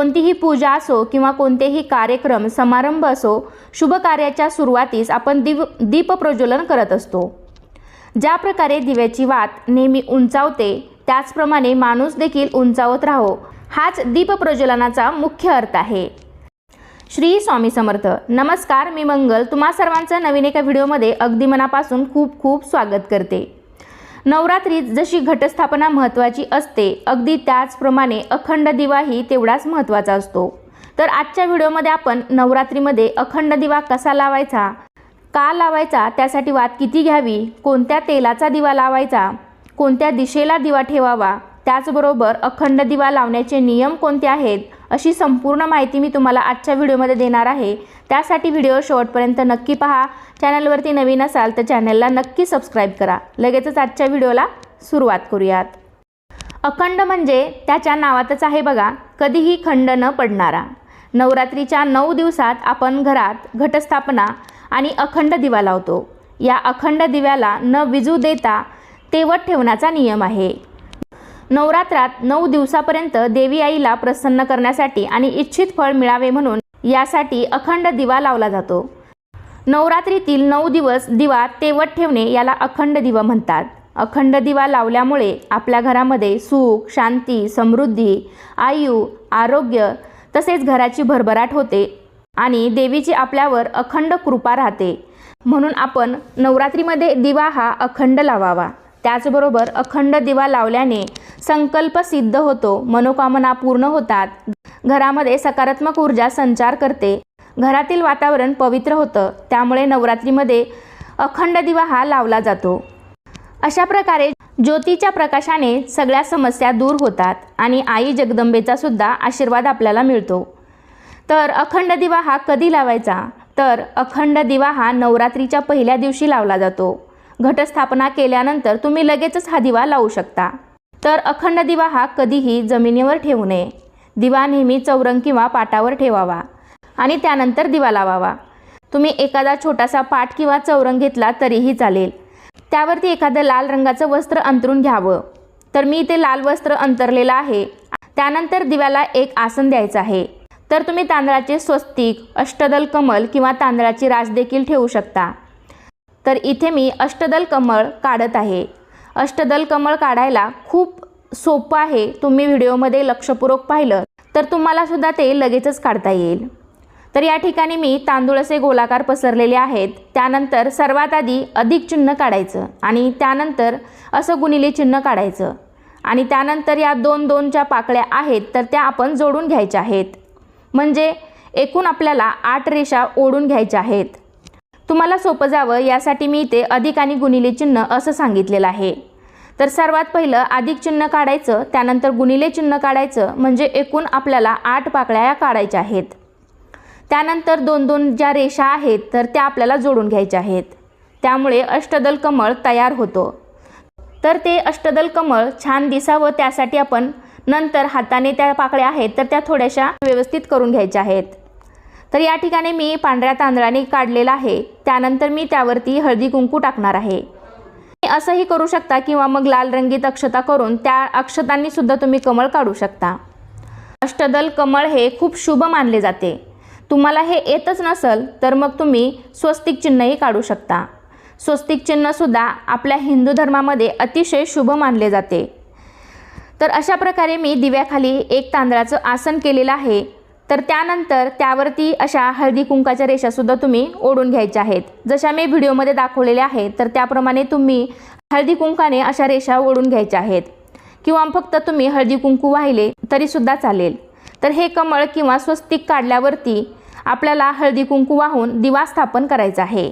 कोणतीही पूजा असो किंवा कोणतेही कार्यक्रम समारंभ असो शुभ कार्याच्या सुरुवातीस आपण दिव दीप प्रज्वलन करत असतो. ज्या प्रकारे दिव्याची वात नेहमी उंचावते त्याचप्रमाणे माणूस देखील उंचावत राहो हाच दीप प्रज्वलनाचा मुख्य अर्थ आहे. श्री स्वामी समर्थ. नमस्कार मी मंगल. तुम्हा सर्वांचं नवीन एका व्हिडिओमध्ये अगदी मनापासून खूप खूप स्वागत करते. नवरात्रीत जशी घटस्थापना महत्त्वाची असते अगदी त्याचप्रमाणे अखंड दिवाही तेवढाच महत्त्वाचा असतो. तर आजच्या व्हिडिओमध्ये आपण नवरात्रीमध्ये अखंड दिवा कसा लावायचा का लावायचा त्यासाठी वात किती घ्यावी कोणत्या तेलाचा दिवा लावायचा कोणत्या दिशेला दिवा ठेवावा त्याचबरोबर अखंड दिवा लावण्याचे नियम कोणते आहेत अशी संपूर्ण माहिती मी तुम्हाला आजच्या व्हिडिओमध्ये देणार आहे. त्यासाठी व्हिडिओ शेवटपर्यंत नक्की पहा. चॅनलवरती नवीन असाल तर चॅनलला नक्की सबस्क्राईब करा. लगेचच आजच्या व्हिडिओला सुरुवात करूयात. अखंड म्हणजे त्याच्या नावातच आहे बघा कधीही खंड न पडणारा. नवरात्रीच्या नऊ दिवसात आपण घरात घटस्थापना आणि अखंड दिवा लावतो. या अखंड दिव्याला न विजू देता तेवत ठेवण्याचा नियम आहे. नवरात्रात नऊ दिवसापर्यंत देवी आईला प्रसन्न करण्यासाठी आणि इच्छित फळ मिळावे म्हणून यासाठी अखंड दिवा लावला जातो. नवरात्रीतील नऊ दिवस दिवा तेवत ठेवणे याला अखंड दिवा म्हणतात. अखंड दिवा लावल्यामुळे आपल्या घरामध्ये सुख शांती समृद्धी आयु आरोग्य तसेच घराची भरभराट होते आणि देवीची आपल्यावर अखंड कृपा राहते. म्हणून आपण नवरात्रीमध्ये दिवा हा अखंड लावावा. त्याचबरोबर अखंड दिवा लावल्याने संकल्प सिद्ध होतो मनोकामना पूर्ण होतात. घरामध्ये सकारात्मक ऊर्जा संचार करते. घरातील वातावरण पवित्र होतं त्यामुळे नवरात्रीमध्ये अखंड दिवा हा लावला जातो. अशा प्रकारे ज्योतीच्या प्रकाशाने सगळ्या समस्या दूर होतात आणि आई जगदंबेचा सुद्धा आशीर्वाद आपल्याला मिळतो. तर अखंड दिवा हा कधी लावायचा? तर अखंड दिवा हा नवरात्रीच्या पहिल्या दिवशी लावला जातो. घटस्थापना केल्यानंतर तुम्ही लगेचच हा दिवा लावू शकता. तर अखंड दिवा हा कधीही जमिनीवर ठेवू नये. दिवा नेहमी चौरंग किंवा पाटावर ठेवावा आणि त्यानंतर दिवा लावावा. तुम्ही एखादा छोटासा पाट किंवा चौरंग घेतला तरीही चालेल. त्यावरती एखादं लाल रंगाचं वस्त्र अंतरून घ्यावं. तर मी इथे लाल वस्त्र अंतरलेलं आहे. त्यानंतर दिव्याला एक आसन द्यायचं आहे. तर तुम्ही तांदळाचे स्वस्तिक अष्टदल कमल किंवा तांदळाची रास देखील ठेवू शकता. तर इथे मी अष्टदल कमळ काढत आहे. अष्टदल कमळ काढायला खूप सोपं आहे. तुम्ही व्हिडिओमध्ये लक्षपूर्वक पाहिलं तर तुम्हालासुद्धा ते लगेचच काढता येईल. तर या ठिकाणी मी तांदूळ असे गोलाकार पसरलेले आहेत. त्यानंतर सर्वात आधी अधिक चिन्ह काढायचं आणि त्यानंतर असं गुणिले चिन्ह काढायचं. आणि त्यानंतर या दोन दोनच्या पाकळ्या आहेत तर त्या आपण जोडून घ्यायच्या आहेत. म्हणजे एकूण आपल्याला आठ रेषा ओढून घ्यायच्या आहेत. तुम्हाला सोपं जावं यासाठी मी इथे अधिक आणि गुणिले चिन्ह असं सांगितलेलं आहे. तर सर्वात पहिलं अधिक चिन्ह काढायचं त्यानंतर गुणिले चिन्ह काढायचं म्हणजे एकूण आपल्याला आठ पाकळ्या या काढायच्या आहेत. त्यानंतर दोन दोन ज्या रेषा आहेत तर त्या आपल्याला जोडून घ्यायच्या आहेत. त्यामुळे अष्टदल कमळ तयार होतो. तर ते अष्टदल कमळ छान दिसावं त्यासाठी आपण नंतर हाताने त्या पाकळ्या आहेत तर त्या थोड्याशा व्यवस्थित करून घ्यायच्या आहेत. तर या ठिकाणी मी पांढऱ्या तांदळाने काढलेला आहे. त्यानंतर मी त्यावरती हळदी कुंकू टाकणार आहे. असंही करू शकता किंवा मग लाल रंगीत अक्षता करून त्या अक्षतांनी सुद्धा तुम्ही कमळ काढू शकता. अष्टदल कमळ हे खूप शुभ मानले जाते. तुम्हाला हे येतच नसल तर मग तुम्ही स्वस्तिक चिन्हही काढू शकता. स्वस्तिक चिन्हसुद्धा आपल्या हिंदू धर्मामध्ये अतिशय शुभ मानले जाते. तर अशा प्रकारे मी दिव्याखाली एक तांदळाचं आसन केलेलं आहे. तर त्यानंतर त्यावरती अशा हळदी कुंकाच्या रेषासुद्धा तुम्ही ओढून घ्यायच्या आहेत. जशा मी व्हिडिओमध्ये दाखवलेल्या आहेत तर त्याप्रमाणे तुम्ही हळदी कुंकाने अशा रेषा ओढून घ्यायच्या आहेत. किंवा फक्त तुम्ही हळदी कुंकू वाहिले तरीसुद्धा चालेल. तर हे कमळ किंवा स्वस्तिक काढल्यावरती आपल्याला हळदी कुंकू वाहून दिवा स्थापन करायचा आहे.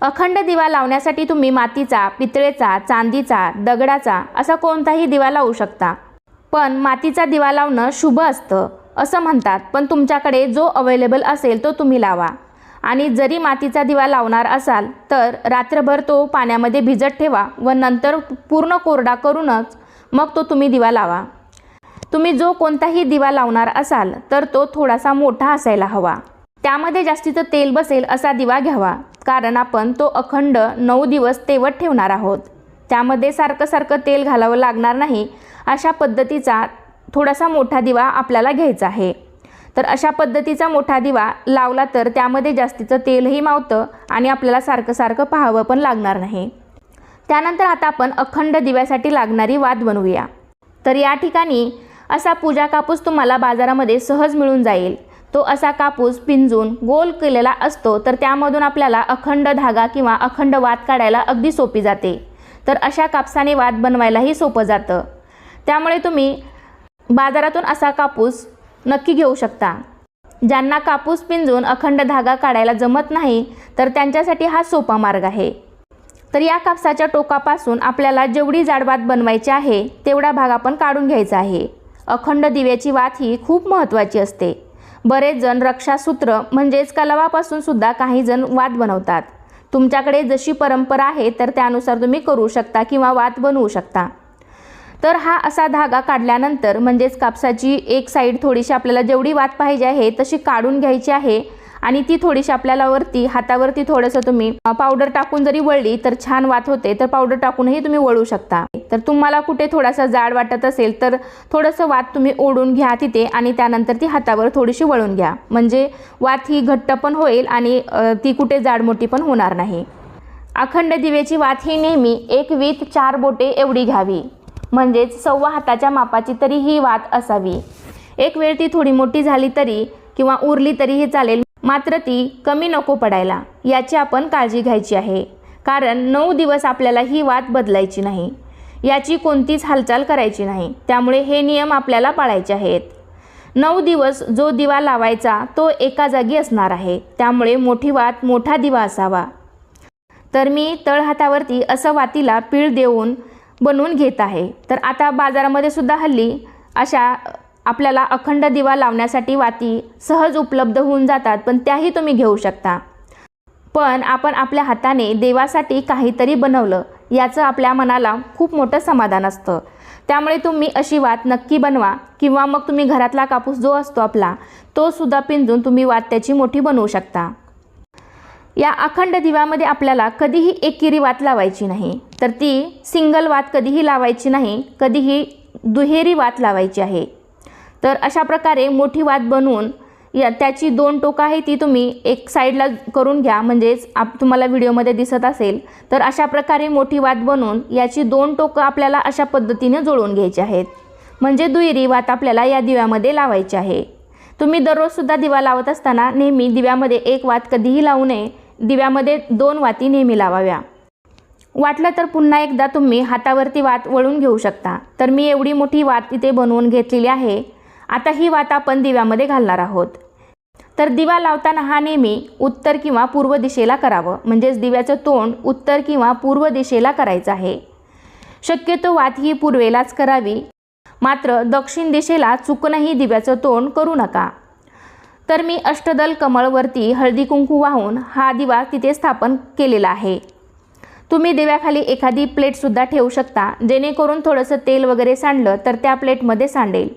अखंड दिवा लावण्यासाठी तुम्ही मातीचा पितळेचा चांदीचा दगडाचा असा कोणताही दिवा लावू शकता. पण मातीचा दिवा लावणं शुभ असतं. असं म्हणतात. पण तुमच्याकडे जो अवेलेबल असेल तो तुम्ही लावा. आणि जरी मातीचा दिवा लावणार असाल तर रात्रभर तो पाण्यामध्ये भिजत ठेवा व नंतर पूर्ण कोरडा करूनच मग तो तुम्ही दिवा लावा. तुम्ही जो कोणताही दिवा लावणार असाल तर तो थोडासा मोठा असायला हवा. त्यामध्ये जास्तीचं तेल बसेल असा दिवा घ्यावा कारण आपण तो अखंड नऊ दिवस तेवत ठेवणार आहोत. त्यामध्ये सारखं सारखं तेल घालावं लागणार नाही अशा पद्धतीचा थोडासा मोठा दिवा आपल्याला घ्यायचा आहे. तर अशा पद्धतीचा मोठा दिवा लावला तर त्यामध्ये जास्तीचं तेलही मावतं आणि आपल्याला सारखं सारखं पाहावं पण लागणार नाही. त्यानंतर आता आपण अखंड दिव्यासाठी लागणारी वाद बनवूया. तर या ठिकाणी असा पूजा कापूस तुम्हाला बाजारामध्ये सहज मिळून जाईल. तो असा कापूस पिंजून गोल केलेला असतो तर त्यामधून आपल्याला अखंड धागा किंवा अखंड वात काढायला अगदी सोपी जाते. तर अशा कापसाने वात बनवायलाही सोपं जातं. त्यामुळे तुम्ही बाजारातून असा कापूस नक्की घेऊ शकता. ज्यांना कापूस पिंजून अखंड धागा काढायला जमत नाही तर त्यांच्यासाठी हा सोपा मार्ग आहे. तर या कापसाच्या टोकापासून आपल्याला जेवढी जाडवात बनवायची आहे तेवढा भाग आपण काढून घ्यायचा आहे. अखंड दिव्याची वात ही खूप महत्त्वाची असते. बरेच जण रक्षासूत्र म्हणजेच कलवापासून सुद्धा काही जण वात बनवतात. तुमच्याकडे जशी परंपरा आहे तर त्यानुसार तुम्ही करू शकता किंवा वात बनवू शकता. तर हा असा धागा काढल्यानंतर म्हणजेच कापसाची एक साईड थोडीशी आपल्याला जेवढी वात पाहिजे आहे तशी काढून घ्यायची आहे. आणि ती थोडीशी आपल्याला वरती हातावरती थोडंसं तुम्ही पावडर टाकून जरी वळली तर छान वात होते तर पावडर टाकूनही तुम्ही वळू शकता. तर तुम्हाला कुठे थोडासा जाड वाटत असेल तर थोडंसं वात तुम्ही ओढून घ्या तिथे आणि त्यानंतर ती हातावर थोडीशी वळून घ्या. म्हणजे वात ही घट्ट पण होईल आणि ती कुठे जाड मोठी पण होणार नाही. अखंड दिवेची वात ही नेहमी एक वीत चार बोटे एवढी घ्यावी. म्हणजेच सव्वा हाताच्या मापाची तरी ही वात असावी. एक वेळ ती थोडी मोठी झाली तरी किंवा उरली तरीही चालेल मात्र ती कमी नको पडायला याची आपण काळजी घ्यायची आहे. कारण नऊ दिवस आपल्याला ही वात बदलायची नाही. याची कोणतीच हालचाल करायची नाही. त्यामुळे हे नियम आपल्याला पाळायचे आहेत. नऊ दिवस जो दिवा लावायचा तो एका जागी असणार आहे. त्यामुळे मोठी वात मोठा दिवा असावा. तर मी तळहातावरती असं वातीला पीळ देऊन बनवून घेत आहे. तर आता बाजारामध्ये सुद्धा हल्ली अशा आपल्याला अखंड दिवा लावण्यासाठी वाती सहज उपलब्ध होऊन जातात पण त्याही तुम्ही घेऊ शकता. पण आपण आपल्या हाताने देवासाठी काहीतरी बनवलं याचं आपल्या मनाला खूप मोठं समाधान असतं. त्यामुळे तुम्ही अशी वात नक्की बनवा किंवा मग तुम्ही घरातला कापूस जो असतो आपला तो सुद्धा पिंजून तुम्ही वात त्याची मोठी बनवू शकता. या अखंड दिव्यामध्ये आपल्याला कधीही एकेरी वात लावायची नाही. तर ती सिंगल वात कधीही लावायची नाही कधीही दुहेरी वात लावायची आहे. तर अशा प्रकारे मोठी वात बनवून या त्याची दोन टोकं आहे ती तुम्ही एक साईडला करून घ्या. म्हणजेच आप तुम्हाला व्हिडिओमध्ये दिसत असेल. तर अशा प्रकारे मोठी वात बनवून याची दोन टोकं आपल्याला अशा पद्धतीने जुळवून घ्यायची आहेत. म्हणजे दुहेरी वात आपल्याला या दिव्यामध्ये लावायची आहे. तुम्ही दररोजसुद्धा दिवा लावत असताना नेहमी दिव्यामध्ये एक वात कधीही लावू नये. दिव्यामध्ये दोन वाती नेहमी लावाव्या. वाटलं तर पुन्हा एकदा तुम्ही हातावरती वात वळून घेऊ शकता. तर मी एवढी मोठी वात इथे बनवून घेतलेली आहे. आता ही वात आपण दिव्यामध्ये घालणार आहोत. तर दिवा लावताना हा नेहमी उत्तर किंवा पूर्व दिशेला करावं. म्हणजेच दिव्याचं तोंड उत्तर किंवा पूर्व दिशेला करायचं आहे. शक्यतो वात ही पूर्वेलाच करावी. मात्र दक्षिण दिशेला चुकूनही दिव्याचं तोंड करू नका. तर मी अष्टदल कमळवरती हळदी कुंकू वाहून हा दिवा तिथे स्थापन केलेला आहे. तुम्ही दिव्याखाली एखादी प्लेटसुद्धा ठेवू शकता जेणेकरून थोडंसं तेल वगैरे सांडलं तर त्या प्लेटमध्ये सांडेल.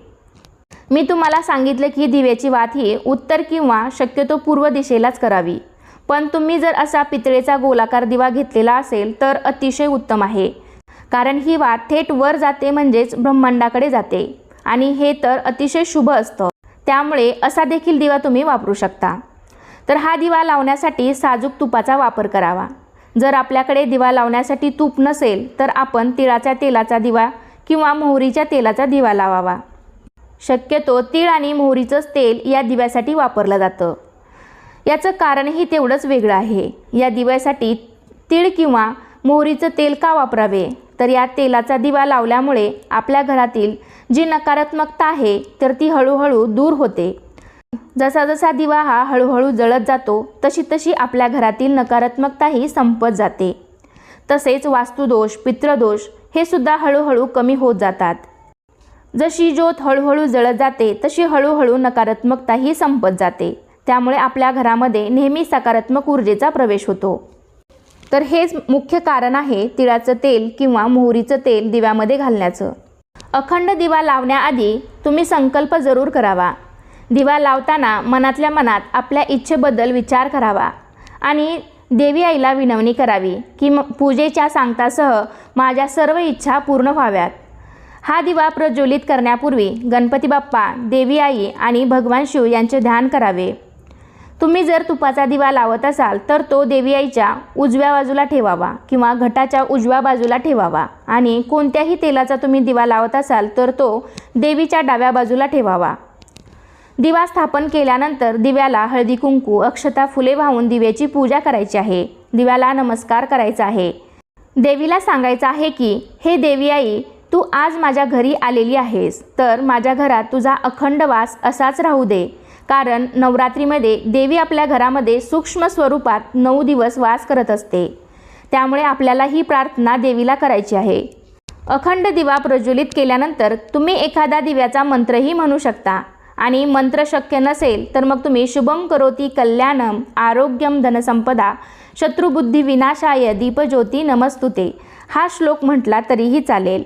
मी तुम्हाला सांगितलं की दिव्याची वात ही उत्तर किंवा शक्यतो पूर्व दिशेलाच करावी. पण तुम्ही जर असा पितळेचा गोलाकार दिवा घेतलेला असेल तर अतिशय उत्तम आहे. कारण ही वात थेट वर जाते म्हणजेच ब्रह्मांडाकडे जाते. आणि हे तर अतिशय शुभ असतं. त्यामुळे असा देखील दिवा तुम्ही वापरू शकता. तर हा दिवा लावण्यासाठी साजूक तुपाचा वापर करावा. जर आपल्याकडे दिवा लावण्यासाठी तूप नसेल तर आपण तिळाच्या तेलाचा दिवा किंवा मोहरीच्या तेलाचा दिवा लावावा. शक्यतो तीळ आणि मोहरीचंच तेल या दिव्यासाठी वापरलं जातं. याचं कारणही तेवढंच वेगळं आहे. या दिव्यासाठी तीळ किंवा मोहरीचं तेल का वापरावे? तर या तेलाचा दिवा लावल्यामुळे आपल्या घरातील जी नकारात्मकता आहे तर ती हळूहळू दूर होते. जसा जसा दिवा हा हळूहळू जळत जातो तशी तशी आपल्या घरातील नकारात्मकताही संपत जाते. तसेच वास्तुदोष पितृदोष हे सुद्धा हळूहळू कमी होत जातात. जशी ज्योत हळूहळू जळत जाते तशी हळूहळू नकारात्मकताही संपत जाते. त्यामुळे आपल्या घरामध्ये नेहमी सकारात्मक ऊर्जेचा प्रवेश होतो. तर हेच मुख्य कारण आहे तिळाचं तेल किंवा मोहरीचं तेल दिव्यामध्ये घालण्याचं. अखंड दिवा लावण्याआधी तुम्ही संकल्प जरूर करावा. दिवा लावताना मनातल्या मनात आपल्या इच्छेबद्दल विचार करावा. आणि देवी आईला विनवणी करावी की म पूजेच्या सांगतासह माझ्या सर्व इच्छा पूर्ण व्हाव्यात. हा दिवा प्रज्वलित करण्यापूर्वी गणपती बाप्पा देवी आई आणि भगवान शिव यांचे ध्यान करावे. तुम्ही जर तुपाचा दिवा लावत असाल तर तो देवी आईच्या उजव्या बाजूला ठेवावा किंवा घटाच्या उजव्या बाजूला ठेवावा. आणि कोणत्याही तेलाचा तुम्ही दिवा लावत असाल तर तो देवीच्या डाव्या बाजूला ठेवावा. दिवा स्थापन केल्यानंतर दिव्याला हळदी कुंकू अक्षता फुले वाहून दिव्याची पूजा करायची आहे. दिव्याला नमस्कार करायचा आहे. देवीला सांगायचं आहे की हे देवी आई तू आज माझ्या घरी आलेली आहेस. तर माझ्या घरात तुझा अखंड वास असाच राहू दे. कारण नवरात्रीमध्ये देवी आपल्या घरामध्ये सूक्ष्म स्वरूपात नऊ दिवस वास करत असते. त्यामुळे आपल्याला ही प्रार्थना देवीला करायची आहे. अखंड दिवा प्रज्वलित केल्यानंतर तुम्ही एखादा दिव्याचा मंत्रही म्हणू शकता. आणि मंत्र शक्य नसेल तर मग तुम्ही शुभम करोती कल्याणम आरोग्यम धनसंपदा शत्रुबुद्धी विनाशाय दीपज्योती नमस्तुते. हा श्लोक म्हटला तरीही चालेल.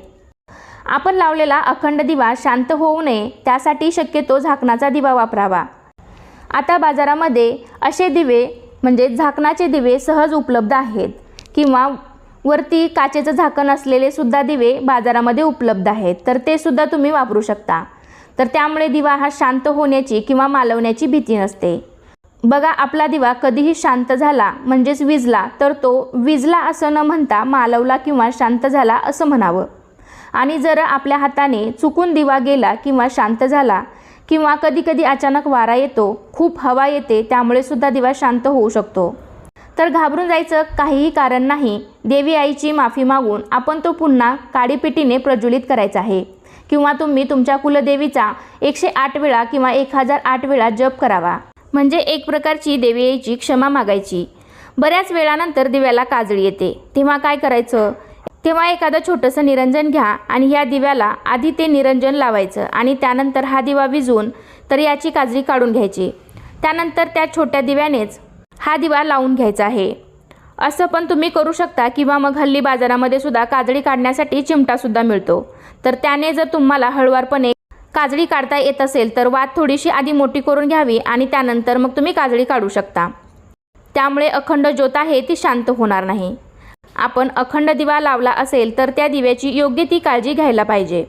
आपण लावलेला अखंड दिवा शांत होऊ नये त्यासाठी शक्यतो झाकणाचा दिवा वापरावा. आता बाजारामध्ये असे दिवे म्हणजे झाकणाचे दिवे सहज उपलब्ध आहेत. किंवा वरती काचेचं झाकण असलेले सुद्धा दिवे बाजारामध्ये उपलब्ध आहेत तर ते सुद्धा तुम्ही वापरू शकता. तर त्यामुळे दिवा हा शांत होण्याची किंवा मालवण्याची भीती नसते. बघा आपला दिवा कधीही शांत झाला म्हणजेच विजला तर तो विजला असं न म्हणता मालवला किंवा शांत झाला असं म्हणावं. आणि जर आपल्या हाताने चुकून दिवा गेला किंवा शांत झाला किंवा कधीकधी अचानक वारा येतो खूप हवा येते त्यामुळे सुद्धा दिवा शांत होऊ शकतो. तर घाबरून जायचं काहीही कारण नाही. देवी आईची माफी मागून आपण तो पुन्हा काडीपिटीने प्रज्वलित करायचा आहे. किंवा तुम्ही तुमच्या कुलदेवीचा एकशे आठ वेळा किंवा एक हजार आठ वेळा जप करावा. म्हणजे एक प्रकारची देवी आईची क्षमा मागायची. बऱ्याच वेळानंतर दिव्याला काजळी येते. तेव्हा काय करायचं? तेव्हा एखादं छोटंसं निरंजन घ्या आणि ह्या दिव्याला आधी ते निरंजन लावायचं आणि त्यानंतर हा दिवा विजवून तर याची काजळी काढून घ्यायची. त्यानंतर त्या छोट्या दिव्यानेच हा दिवा लावून घ्यायचा आहे. असं पण तुम्ही करू शकता किंवा मग हल्ली बाजारामध्ये सुद्धा काजळी काढण्यासाठी चिमटासुद्धा मिळतो. तर त्याने जर तुम्हाला हळुवारपणे काजळी काढता येत असेल तर वात थोडीशी आधी मोठी करून घ्यावी आणि त्यानंतर मग तुम्ही काजळी काढू शकता. त्यामुळे अखंड ज्योत आहे ती शांत होणार नाही. आपण अखंड दिवा लावला असेल तर त्या दिव्याची योग्य ती काळजी घ्यायला पाहिजे.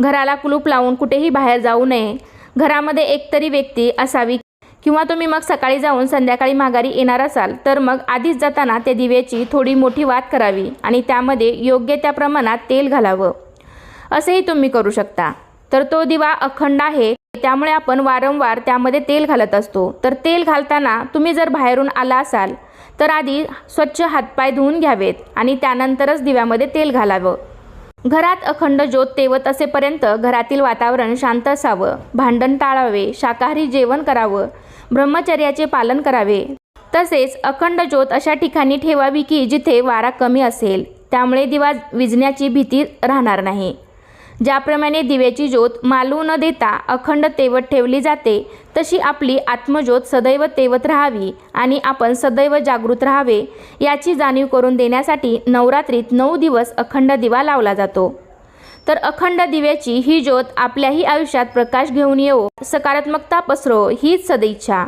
घराला कुलूप लावून कुठेही बाहेर जाऊ नये. घरामध्ये एकतरी व्यक्ती असावी किंवा तुम्ही मग सकाळी जाऊन संध्याकाळी माघारी येणार असाल तर मग आधीच जाताना त्या दिव्याची थोडी मोठी वात करावी आणि त्यामध्ये योग्य त्या प्रमाणात तेल घालावं. असेही तुम्ही करू शकता. तर तो दिवा अखंड आहे त्यामुळे आपण वारंवार त्यामध्ये तेल घालत असतो. तर तेल घालताना तुम्ही जर बाहेरून आला असाल तर आधी स्वच्छ हातपाय धुवून घ्यावेत आणि त्यानंतरच दिव्यामध्ये तेल घालावं. घरात अखंड ज्योत तेवत असेपर्यंत घरातील वातावरण शांत असावं. भांडण टाळावे शाकाहारी जेवण करावं ब्रह्मचर्याचे पालन करावे. तसेच अखंड ज्योत अशा ठिकाणी ठेवावी की जिथे वारा कमी असेल. त्यामुळे दिवा विजण्याची भीती राहणार नाही. ज्याप्रमाणे दिव्याची ज्योत मालवू न देता अखंड तेवत ठेवली जाते तशी आपली आत्मज्योत सदैव तेवत राहावी आणि आपण सदैव जागृत राहावे याची जाणीव करून देण्यासाठी नवरात्रीत नऊ दिवस अखंड दिवा लावला जातो. तर अखंड दिव्याची ही ज्योत आपल्याही आयुष्यात प्रकाश घेऊन येवो सकारात्मकता पसरो हीच सदिच्छा.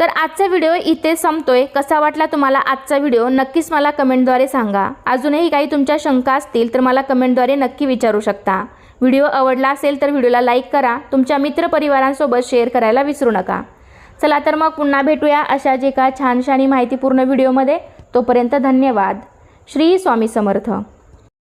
तर आजचा व्हिडिओ इथे संपतोय. कसा वाटला तुम्हाला आजचा व्हिडिओ? नक्कीच मला कमेंटद्वारे सांगा. अजूनही काही तुमच्या शंका असतील तर मला कमेंटद्वारे नक्की विचारू शकता. व्हिडिओ आवडला असेल तर व्हिडिओला लाईक करा. तुमच्या मित्रपरिवारांसोबत शेअर करायला विसरू नका. चला तर मग पुन्हा भेटूया अशाच एका छानशा छानशानी माहितीपूर्ण व्हिडिओमध्ये. तोपर्यंत धन्यवाद. श्री स्वामी समर्थ.